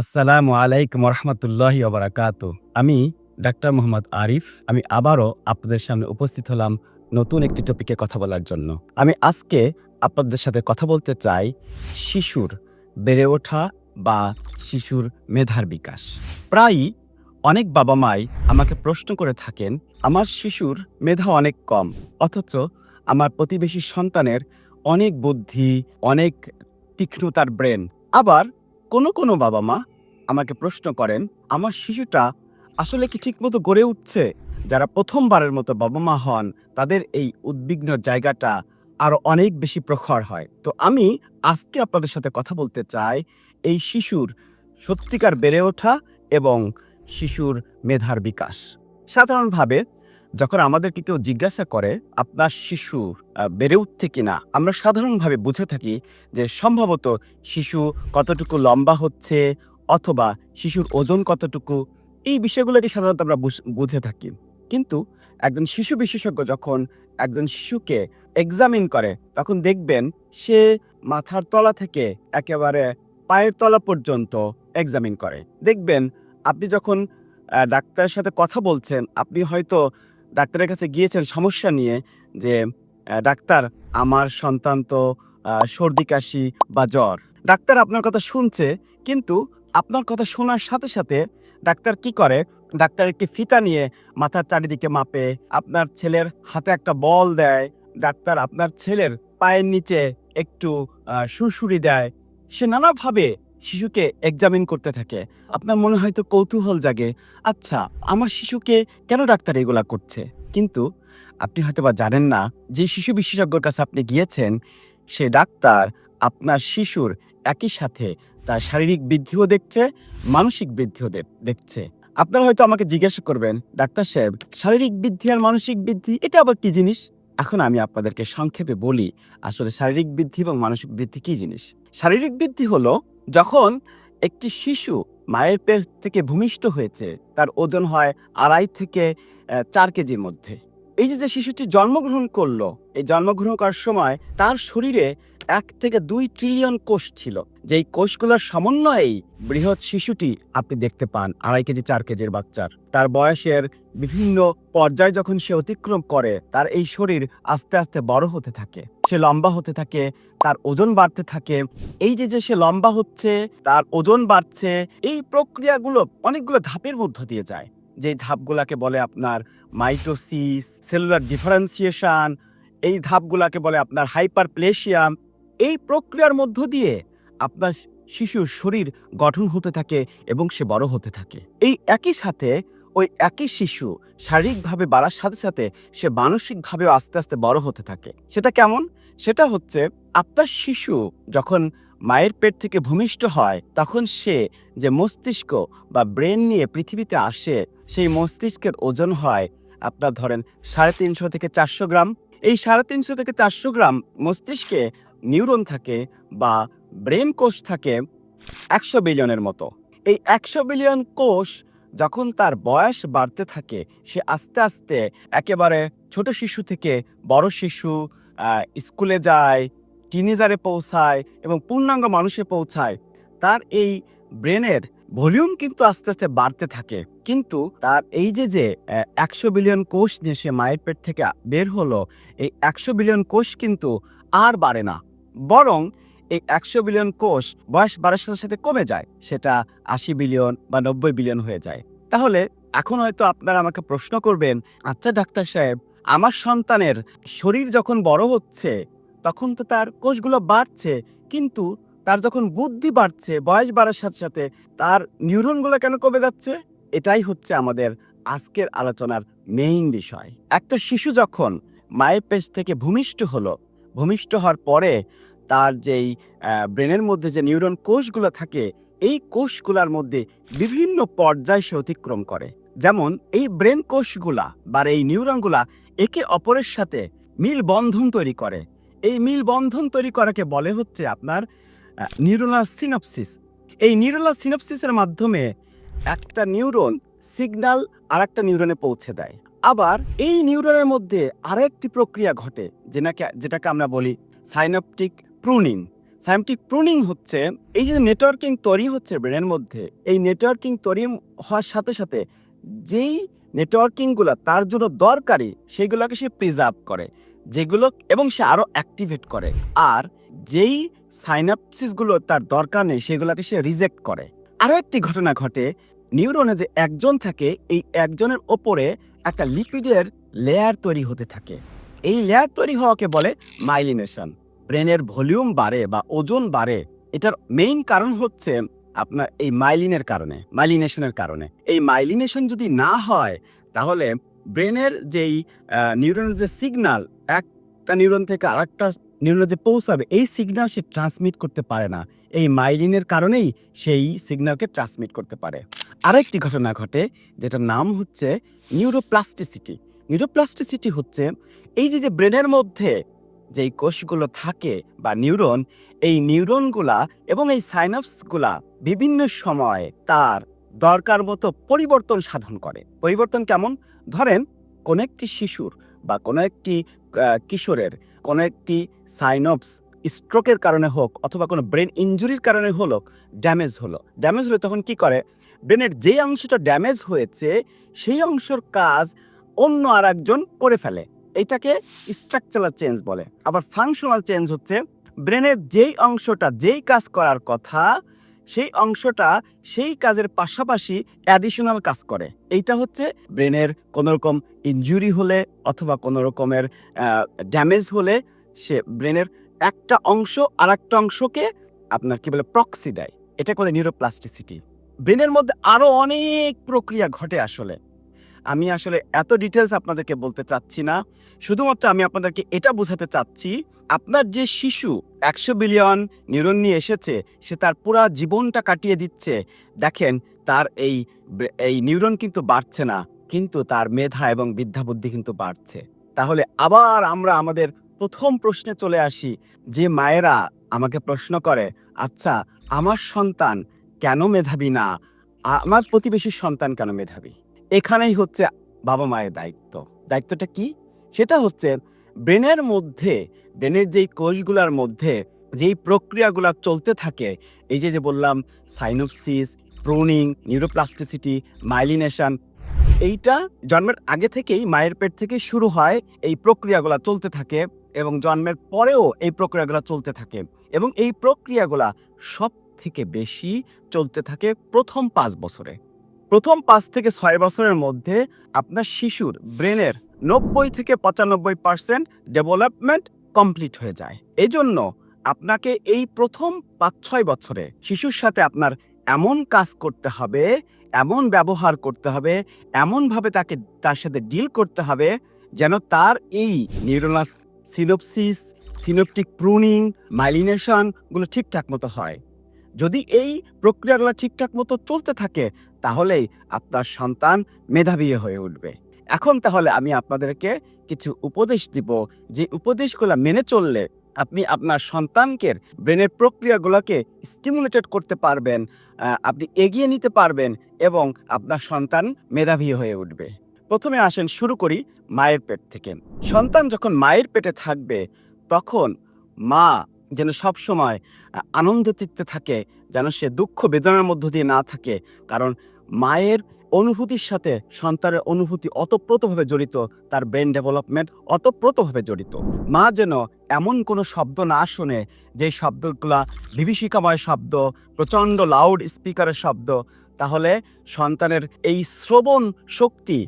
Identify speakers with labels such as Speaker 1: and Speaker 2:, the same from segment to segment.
Speaker 1: আসসালামু আলাইকুম রহমতুল্লাহি ওবরাকাত। আমি ডাক্তার মোহাম্মদ আরিফ। আমি আবারও আপনাদের সামনে উপস্থিত হলাম নতুন একটি টপিকে কথা বলার জন্য। আমি আজকে আপনাদের সাথে কথা বলতে চাই শিশুর বেড়ে ওঠা বা শিশুর মেধার বিকাশ। প্রায়ই অনেক বাবা মাই আমাকে প্রশ্ন করে থাকেন, আমার শিশুর মেধা অনেক কম, অথচ আমার প্রতিবেশী সন্তানের অনেক বুদ্ধি, অনেক তীক্ষ্ণতার ব্রেন। আবার কোনো কোনো বাবা মা আমাকে প্রশ্ন করেন, আমার শিশুটা আসলে কি ঠিকমতো গড়ে উঠছে? যারা প্রথমবারের মতো বাবা মা হন, তাদের এই উদ্বিগ্ন জায়গাটা আরও অনেক বেশি প্রখর হয়। তো আমি আজকে আপনাদের সাথে কথা বলতে চাই এই শিশুর সত্যিকার বেড়ে ওঠা এবং শিশুর মেধার বিকাশ। সাধারণভাবে যখন আমাদেরকে কেউ জিজ্ঞাসা করে, আপনার শিশু বেড়ে উঠছে কিনা? আমরা সাধারণভাবে বুঝে থাকি যে সম্ভবত শিশু কতটুকু লম্বা হচ্ছে অথবা শিশুর ওজন কতটুকু। এই বিষয়গুলোকে সাধারণত আমরা বুঝ- থাকি। কিন্তু একজন শিশু বিশেষজ্ঞ যখন একজন শিশুকে এক্সামিন করে, তখন দেখবেন সে মাথার তলা থেকে একেবারে পায়ের তলা পর্যন্ত এক্সামিন করে। দেখবেন আপনি যখন ডাক্তারের সাথে কথা বলছেন, আপনি হয়তো ডাক্তারের কাছে গিয়েছেন, সমস্যা নিয়ে যে ডাক্তার আমার সন্তান তো সর্দি, কাশি বা জ্বর। ডাক্তার আপনার কথা শুনছে, কিন্তু আপনার কথা শোনার সাথে সাথে ডাক্তার কি করে? ডাক্তার একটি ফিতা নিয়ে মাথার চারিদিকে মাপে, আপনার ছেলের হাতে একটা বল দেয়, ডাক্তার আপনার ছেলের পায়ের নিচে একটু সুরসুরি দেয়। সে নানাভাবে শিশুকে এক্সামিন করতে থাকে। আপনার মনে হয়তো কৌতূহল জাগে আচ্ছা আমার শিশুকে কেন ডাক্তার এগুলা করছে? কিন্তু আপনি হয়তো বা জানেন না, যে শিশু বিশেষজ্ঞর কাছে আপনি গিয়েছেন, সে ডাক্তার আপনার শিশুর একই সাথে তার শারীরিক বৃদ্ধিও দেখছে, মানসিক বৃদ্ধিও দেখছে। আপনারা হয়তো আমাকে জিজ্ঞাসা করবেন, ডাক্তার সাহেব, শারীরিক বৃদ্ধি আর মানসিক বৃদ্ধি, এটা আবার কি জিনিস? এখন আমি আপনাদেরকে সংক্ষেপে বলি, আসলে শারীরিক বৃদ্ধি এবং মানসিক বৃদ্ধি কি জিনিস? শারীরিক বৃদ্ধি হলো যখন একটি শিশু মায়ের পেট থেকে ভূমিষ্ঠ হয়েছে, তার ওজন হয় আড়াই থেকে চার কেজির মধ্যে। এই যে যে শিশুটি জন্মগ্রহণ করল, এই জন্মগ্রহণ করার সময় তার শরীরে এক থেকে দুই ট্রিলিয়ন কোষ ছিল। যেই কোষগুলোর সমন্বয়েই বৃহৎ শিশুটি আপনি দেখতে পান, আড়াই কেজি, চার কেজির বাচ্চার। তার বয়সের বিভিন্ন পর্যায় যখন সে অতিক্রম করে, তার এই শরীর আস্তে আস্তে বড় হতে থাকে। সে লম্বা হতে থাকে, তার ওজন বাড়তে থাকে। এই যে যে সে লম্বা হচ্ছে, তার ওজন বাড়ছে, এই প্রক্রিয়াগুলো অনেকগুলো ধাপের মধ্য দিয়ে যায়। যে ধাপগুলাকে বলে আপনার মাইটোসিস, সেলুলার ডিফারেন্সিয়েশন, এই ধাপগুলাকে বলে আপনার হাইপারপ্লেশিয়াম এই প্রক্রিয়ার মধ্য দিয়ে আপনার শিশুর শরীর গঠন হতে থাকে এবং সে বড় হতে থাকে। এই একই সাথে ওই একই শিশু শারীরিকভাবে বাড়ার সাথে সাথে সে মানসিকভাবেও আস্তে আস্তে বড় হতে থাকে। সেটা কেমন? সেটা হচ্ছে আপনার শিশু যখন মায়ের পেট থেকে ভূমিষ্ঠ হয়, তখন সে যে মস্তিষ্ক বা ব্রেন নিয়ে পৃথিবীতে আসে, সেই মস্তিষ্কের ওজন হয় আপনার ধরেন সাড়ে তিনশো থেকে চারশো গ্রাম। এই সাড়ে তিনশো থেকে চারশো গ্রাম মস্তিষ্কে নিউরন থাকে বা ব্রেন কোষ থাকে একশো বিলিয়নের মতো। এই একশো বিলিয়ন কোষ যখন তার বয়স বাড়তে থাকে, সে আস্তে আস্তে একেবারে ছোট শিশু থেকে বড় শিশু স্কুলে যায়, টিনেজারে পৌঁছায় এবং পূর্ণাঙ্গ মানুষে পৌঁছায়, তার এই ব্রেনের ভলিউম কিন্তু আস্তে আস্তে বাড়তে থাকে। কিন্তু তার এই যে যে একশো বিলিয়ন কোষ নিয়ে সে মায়ের পেট থেকে বের হলো, এই একশো বিলিয়ন কোষ কিন্তু আর বাড়ে না। বরং এই একশো বিলিয়ন কোষ বয়স বাড়ার সাথে সাথে কমে যায়, সেটা আশি বিলিয়ন বা নব্বই বিলিয়ন হয়ে যায়। তাহলে এখন হয়তো আপনারা আমাকে প্রশ্ন করবেন আচ্ছা ডাক্তার সাহেব, আমার সন্তানের শরীর যখন বড় হচ্ছে, তখন তো তার কোষগুলো বাড়ছে, কিন্তু তার যখন বুদ্ধি বাড়ছে, বয়স বাড়ার সাথে সাথে তার নিউরনগুলো কেন কমে যাচ্ছে? এটাই হচ্ছে আমাদের আজকের আলোচনার মেইন বিষয়। একটা শিশু যখন মায়ের পেশ থেকে ভূমিষ্ঠ হলো ভূমিষ্ঠ হওয়ার পরে তার যেই ব্রেনের মধ্যে যে নিউরন কোষগুলো থাকে, এই কোষগুলোর মধ্যে বিভিন্ন পর্যায় সে অতিক্রম করে। যেমন, এই ব্রেন কোষগুলা বা এই নিউরনগুলা একে অপরের সাথে মিল বন্ধন তৈরি করে। এই মিল বন্ধন তৈরি করাকে বলে হচ্ছে আপনার নিউরোনাল সিনাপসিস। এই নিউরোনাল সিনাপসিসের মাধ্যমে একটা নিউরন সিগন্যাল আরেকটা নিউরনে পৌঁছে দেয়। আবার এই নিউরনের মধ্যে আরেকটি প্রক্রিয়া ঘটে যেটাকে যেটাকে আমরা বলি সাইনাপটিক প্রুনিং সাইমটিক প্রুনিং হচ্ছে এই যে নেটওয়ার্কিং তৈরি হচ্ছে ব্রেনের মধ্যে, এই নেটওয়ার্কিং তৈরি হওয়ার সাথে সাথে যেই নেটওয়ার্কিংগুলো তার জন্য দরকারি সেইগুলোকে সে প্রিজার্ভ করে, যেগুলো, এবং সে আরও অ্যাক্টিভেট করে। আর যেই সাইনাপসিসগুলো তার দরকার নেই সেগুলোকে সে রিজেক্ট করে। আরও একটি ঘটনা ঘটে, নিউরনে যে একজন থাকে, এই একজনের ওপরে একটা লিপিডের লেয়ার তৈরি হতে থাকে। এই লেয়ার তৈরি হওয়াকে বলে মাইলিনেশন ব্রেনের ভলিউম বাড়ে বা ওজন বাড়ে, এটার মেইন কারণ হচ্ছে আপনার এই মাইলিনের কারণে মাইলিনেশনের কারণে। এই মাইলিনেশন যদি না হয়, তাহলে ব্রেনের যেই নিউরনের যে সিগনাল একটা নিউরন থেকে আরেকটা নিউরনে যে পৌঁছাবে, এই সিগনাল সে ট্রান্সমিট করতে পারে না। এই মাইলিনের কারণেই সেই সিগন্যালকে ট্রান্সমিট করতে পারে। আরেকটি ঘটনা ঘটে, যেটার নাম হচ্ছে নিউরোপ্লাস্টিসিটি নিউরোপ্লাস্টিসিটি হচ্ছে এই যে যে ব্রেনের মধ্যে যেই কোষগুলো থাকে বা নিউরন এই নিউরনগুলা এবং এই সাইনাপসগুলা বিভিন্ন সময়ে তার দরকার মতো পরিবর্তন সাধন করে। পরিবর্তন কেমন? ধরেন, কোনো একটি শিশুর বা কোনো একটি কিশোরের কোনো একটি সাইনপস স্ট্রোকের কারণে হোক অথবা কোনো ব্রেন ইঞ্জুরির কারণে হলো, ড্যামেজ হলো। ড্যামেজ হলে তখন কি করে? ব্রেনের যে অংশটা ড্যামেজ হয়েছে, সেই অংশের কাজ অন্য আর একজন করে ফেলে। এটাকে স্ট্রাকচারাল চেঞ্জ বলে। আবার ফাংশনাল চেঞ্জ হচ্ছে, ব্রেনের যেই অংশটা যেই কাজ করার কথা, সেই অংশটা সেই কাজের পাশাপাশি অ্যাডিশনাল কাজ করে। এইটা হচ্ছে ব্রেনের কোনো রকম ইনজুরি হলে অথবা কোনো রকমের ড্যামেজ হলে সে ব্রেনের একটা অংশ আর একটা অংশকে আপনার কি বলে প্রক্সি দেয়। এটা বলে নিউরোপ্লাস্টিসিটি ব্রেনের মধ্যে আরও অনেক প্রক্রিয়া ঘটে আসলে। আমি আসলে এত ডিটেলস আপনাদেরকে বলতে চাচ্ছি না। শুধুমাত্র আমি আপনাদেরকে এটা বোঝাতে চাচ্ছি, আপনার যে শিশু একশো বিলিয়ন নিউরন নিয়ে এসেছে, সে তার পুরা জীবনটা কাটিয়ে দিচ্ছে। দেখেন, তার এই এই নিউরন কিন্তু বাড়ছে না, কিন্তু তার মেধা এবং বিদ্যা বুদ্ধি কিন্তু বাড়ছে। তাহলে আবার আমরা আমাদের প্রথম প্রশ্নে চলে আসি, যে মায়েরা আমাকে প্রশ্ন করে আচ্ছা আমার সন্তান কেন মেধাবী না? আমার প্রতিবেশীর সন্তান কেন মেধাবী? এখানেই হচ্ছে বাবা মায়ের দায়িত্ব। দায়িত্বটা কি? সেটা হচ্ছে ব্রেনের মধ্যে, ব্রেনের যেই কোষগুলোর মধ্যে যেই প্রক্রিয়াগুলো চলতে থাকে, এই যে যে বললাম, সাইনোপসিস প্রুনিং নিউরোপ্লাস্টিসিটি, মাইলিনেশন, এইটা জন্মের আগে থেকেই মায়ের পেট থেকে শুরু হয়, এই প্রক্রিয়াগুলো চলতে থাকে। এবং জন্মের পরেও এই প্রক্রিয়াগুলো চলতে থাকে এবং এই প্রক্রিয়াগুলা সব থেকে বেশি চলতে থাকে প্রথম পাঁচ বছরে। প্রথম পাঁচ থেকে ছয় বছরের মধ্যে আপনার শিশুর ব্রেনের নব্বই থেকে পঁচানব্বই পার্সেন্ট ডেভেলপমেন্ট কমপ্লিট হয়ে যায়। এই জন্য আপনাকে এই প্রথম পাঁচ ছয় বছরে শিশুর সাথে আপনার এমন কাজ করতে হবে, এমন ব্যবহার করতে হবে, এমনভাবে তাকে, তার সাথে ডিল করতে হবে যেন তার এই নিউরোনাস সিনোপসিস সিনোপটিক প্রুনিং মাইলিনেশনগুলো ঠিকঠাক মতো হয়। যদি এই প্রক্রিয়াগুলো ঠিকঠাক মতো চলতে থাকে, তাহলেই আপনার সন্তান মেধাবী হয়ে উঠবে। এখন তাহলে আমি আপনাদেরকে কিছু উপদেশ দিব, যে উপদেশগুলো মেনে চললে আপনি আপনার সন্তানকে ব্রেনের প্রক্রিয়াগুলোকে স্টিমুলেটেড করতে পারবেন আপনি এগিয়ে নিতে পারবেন এবং আপনার সন্তান মেধাবী হয়ে উঠবে। প্রথমে আসেন শুরু করি মায়ের পেট থেকে। সন্তান যখন মায়ের পেটে থাকবে, তখন মা যেন সবসময় আনন্দ চিত্তে থাকে, যেন সে দুঃখ বেদনার মধ্য দিয়ে না থাকে, কারণ মায়ের অনুভূতির সাথে সন্তানের অনুভূতি অতপ্রতভাবে জড়িত, তার ব্রেন ডেভেলপমেন্ট অতপ্রতভাবে জড়িত। মা যেন এমন কোনো শব্দ না শোনে যে শব্দগুলা বিভীষিকাময় শব্দ, প্রচণ্ড লাউড স্পিকারের শব্দ, তাহলে সন্তানের এই শ্রবণ শক্তি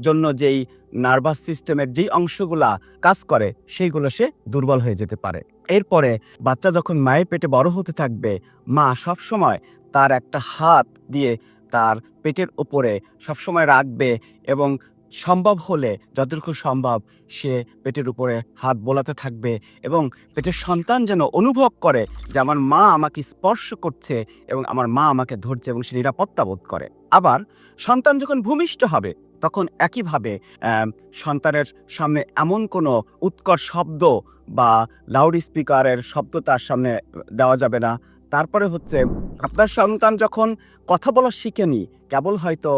Speaker 1: জন্য যেই নার্ভাস সিস্টেমের যেই অংশগুলা কাজ করে, সেইগুলো সে দুর্বল হয়ে যেতে পারে। এরপরে বাচ্চা যখন মায়ের পেটে বড় হতে থাকবে, মা সবসময় তার একটা হাত দিয়ে তার পেটের উপরে সবসময় রাখবে এবং সম্ভব হলে, যতটুকু সম্ভব সে পেটের উপরে হাত বোলাতে থাকবে এবং পেটের সন্তান যেন অনুভব করে যে আমার মা আমাকে স্পর্শ করছে এবং আমার মা আমাকে ধরছে এবং সে নিরাপত্তা বোধ করে। আবার সন্তান যখন ভূমিষ্ঠ হবে তখন একইভাবে সন্তানের সামনে এমন কোনো উৎকট শব্দ বা লাউড স্পিকারের শব্দ তার সামনে দেওয়া যাবে না। তারপরে হচ্ছে, আপনার সন্তান যখন কথা বলা শিখেনি, কেবল হয়তো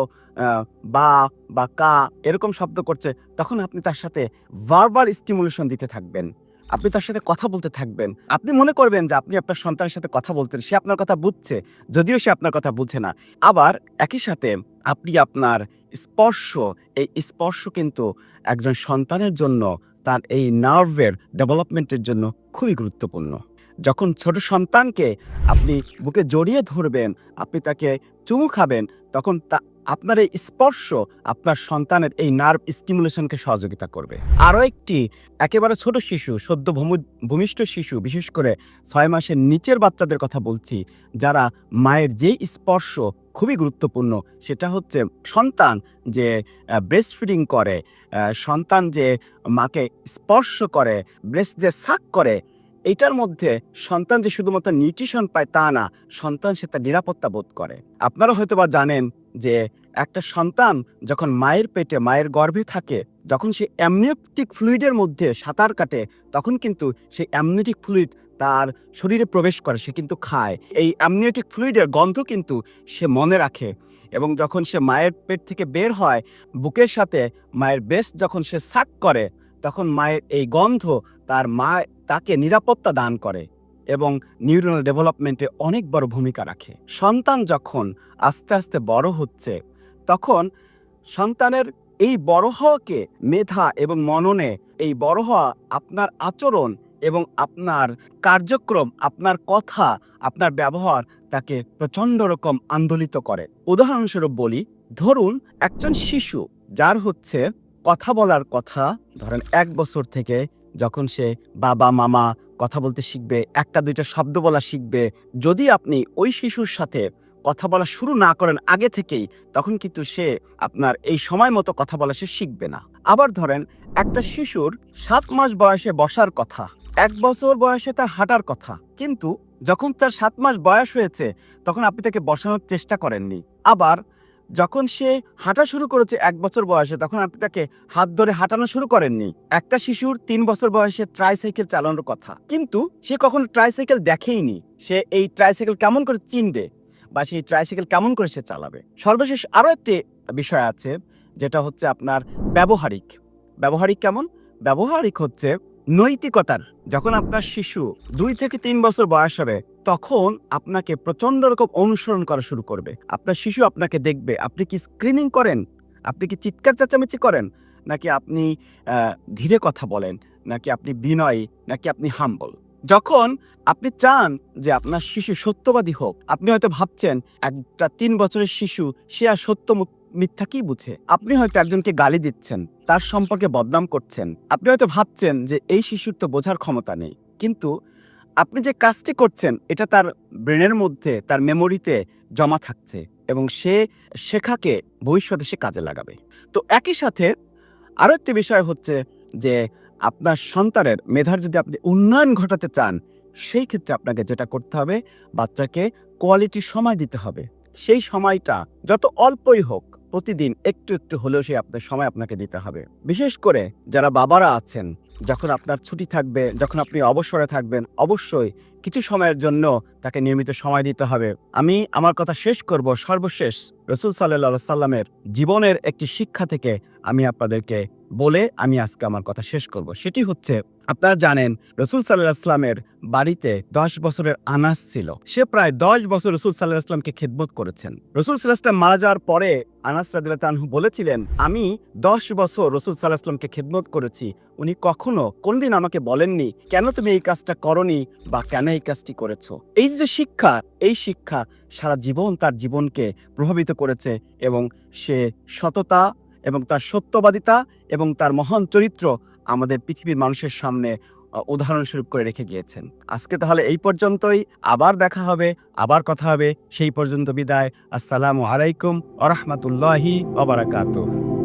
Speaker 1: বা বা কা এরকম শব্দ করছে, তখন আপনি তার সাথে ভার্বাল স্টিমুলেশন দিতে থাকবেন। আপনি তার সাথে কথা বলতে থাকবেন। আপনি মনে করবেন যে আপনি আপনার সন্তানের সাথে কথা বলছেন, সে আপনার কথা বুঝছে, যদিও সে আপনার কথা বুঝে না। আবার একই সাথে আপনি আপনার স্পর্শ, এই স্পর্শ কিন্তু একজন সন্তানের জন্য, তার এই নার্ভের ডেভেলপমেন্টের জন্য খুবই গুরুত্বপূর্ণ। যখন ছোট সন্তানকে আপনি বুকে জড়িয়ে ধরবেন, আপনি তাকে চুমু খাবেন, তখন তা আপনার এই স্পর্শ আপনার সন্তানের এই নার্ভ স্টিমুলেশনকে সহযোগিতা করবে। আরও একটি একেবারে ছোট শিশু, সদ্য ভূমি- ভূমিষ্ঠ শিশু, বিশেষ করে ছয় মাসের নিচের বাচ্চাদের কথা বলছি, যারা মায়ের যেই স্পর্শ খুবই গুরুত্বপূর্ণ, সেটা হচ্ছে সন্তান যে ব্রেস্ট ফিডিং করে সন্তান যে মাকে স্পর্শ করে ব্রেস্ট যে সাক করে এইটার মধ্যে সন্তান যে শুধুমাত্র নিউট্রিশন পায় তা না, সন্তান সে তার নিরাপত্তা বোধ করে। আপনারা হয়তো বা জানেন যে একটা সন্তান যখন মায়ের পেটে, মায়ের গর্ভে থাকে, যখন সে অ্যামনিওটিক ফ্লুইডের মধ্যে সাঁতার কাটে, তখন কিন্তু সেই অ্যামনিওটিক ফ্লুইড তার শরীরে প্রবেশ করে, সে কিন্তু খায়। এই অ্যামনিওটিক ফ্লুইডের গন্ধ কিন্তু সে মনে রাখে এবং যখন সে মায়ের পেট থেকে বের হয়, বুকের সাথে মায়ের ব্রেস্ট যখন সে সাক করে তখন মায়ের এই গন্ধ তার মা তাকে নিরাপত্তা দান করে এবং নিউরনাল ডেভেলপমেন্টে অনেক বড় ভূমিকা রাখে। সন্তান যখন আস্তে আস্তে বড় হচ্ছে, তখন সন্তানের এই বড় হওয়াকে মেধা এবং মননে এই বড় হওয়া আপনার আচরণ এবং আপনার কার্যক্রম, আপনার কথা, আপনার ব্যবহার তাকে প্রচণ্ড রকম আন্দোলিত করে। উদাহরণস্বরূপ বলি, ধরুন একজন শিশু যার হচ্ছে কথা বলার কথা ধরেন এক বছর থেকে যখন সে বাবা, মামা কথা বলতে শিখবে, একটা, দুইটা শব্দ বলা শিখবে, যদি আপনি ওই শিশুর সাথে কথা বলা শুরু না করেন আগে থেকেই, তখন কিন্তু সে আপনার এই সময় মতো কথা বলা সে শিখবে না। আবার ধরেন একটা শিশুর সাত মাস বয়সে বসার কথা, এক বছর বয়সে তার হাঁটার কথা, কিন্তু যখন তার সাত মাস বয়স হয়েছে, তখন আপনি তাকে বসানোর চেষ্টা করেননি। আবার যখন সে হাঁটা শুরু করেছে এক বছর বয়সে, তখন আপনি তাকে হাত ধরে হাঁটানো শুরু করেননি। একটা শিশুর তিন বছর বয়সে ট্রাইসাইকেল চালানোর কথা। কিন্তু সে কখনো ট্রাইসাইকেল দেখেইনি। সে এই ট্রাইসাইকেল কেমন করে চিনবে বা সেই ট্রাইসাইকেল কেমন করে সে চালাবে? সর্বশেষ আরও একটি বিষয় আছে, যেটা হচ্ছে আপনার ব্যবহারিক। ব্যবহারিক কেমন? ব্যবহারিক হচ্ছে নৈতিকতার। যখন আপনার শিশু দুই থেকে তিন বছর বয়স হবে, তখন আপনাকে প্রচণ্ড রকম অনুসরণ করা শুরু করবে। আপনার শিশু আপনাকে দেখবে, আপনি কি স্ক্রিনিং করেন? আপনি কি চিৎকার চেঁচামেচি করেন? নাকি আপনি ধীরে কথা বলেন? নাকি আপনি বিনয়ী? নাকি আপনি হাম্বল যখন আপনি চান যে আপনার শিশু সত্যবাদী হোক, আপনি হয়তো ভাবছেন, একটা তিন বছরের শিশু, সে আর সত্য মিথ্যা কি বুঝে? আপনি হয়তো একজনকে গালি দিচ্ছেন, তার সম্পর্কে বদনাম করছেন। আপনি হয়তো ভাবছেন যে এই শিশুর তো বোঝার ক্ষমতা নেই। কিন্তু আপনি যে কাজটি করছেন, এটা তার ব্রেনের মধ্যে, তার মেমোরিতে জমা থাকছে এবং সে শেখাকে ভবিষ্যতে সে কাজে লাগাবে। তো একই সাথে আরও একটি বিষয় হচ্ছে যে আপনার সন্তানের মেধার যদি আপনি উন্নয়ন ঘটাতে চান, সেই ক্ষেত্রে আপনাকে যেটা করতে হবে, বাচ্চাকে কোয়ালিটি সময় দিতে হবে। সেই সময়টা যত অল্পই হোক প্রতিদিন একটু একটু হলেও সেই আপনার সময় আপনাকে দিতে হবে। বিশেষ করে যারা বাবারা আছেন, যখন আপনার ছুটি থাকবে, যখন আপনি অবসরে থাকবেন, অবশ্যই কিছু সময়ের জন্য তাকে নিয়মিত সময় দিতে হবে। আমি আমার কথা শেষ করব সর্বশেষ রসুল সাল্লা সাল্লামের জীবনের একটি শিক্ষা থেকে আমি আপনাদেরকে বলে আমি আজকে আমার কথা শেষ করব। সেটি হচ্ছে, আপনারা জানেন রসুল সাল্লাহ আসলামের বাড়িতে দশ বছরের আনাস ছিল। সে প্রায় দশ বছর রসুল সাল্লাহ আসলামকে খেদমত করেছেন। রসুল সাল্লাহ আসলাম মারা যাওয়ার পরে আনাস তানহু বলেছিলেন, আমি দশ বছর রসুল সাল্লাহ আসলামকে খেদমত করেছি উনি কখনো কোনদিন আমাকে বলেননি, কেন তুমি এই কাজটা করনি বা কেন এই কাজটি করেছ? এই যে শিক্ষা, এই শিক্ষা সারা জীবন তার জীবনকে প্রভাবিত করেছে এবং সে সততা এবং তার সত্যবাদিতা এবং তার মহান চরিত্র আমাদের পৃথিবীর মানুষের সামনে উদাহরণস্বরূপ করে রেখে গিয়েছেন। আজকে তাহলে এই পর্যন্তই। আবার দেখা হবে, আবার কথা হবে। সেই পর্যন্ত বিদায়। আসসালামু আলাইকুম আরহামতুল্লাহি অবরাকাতুহ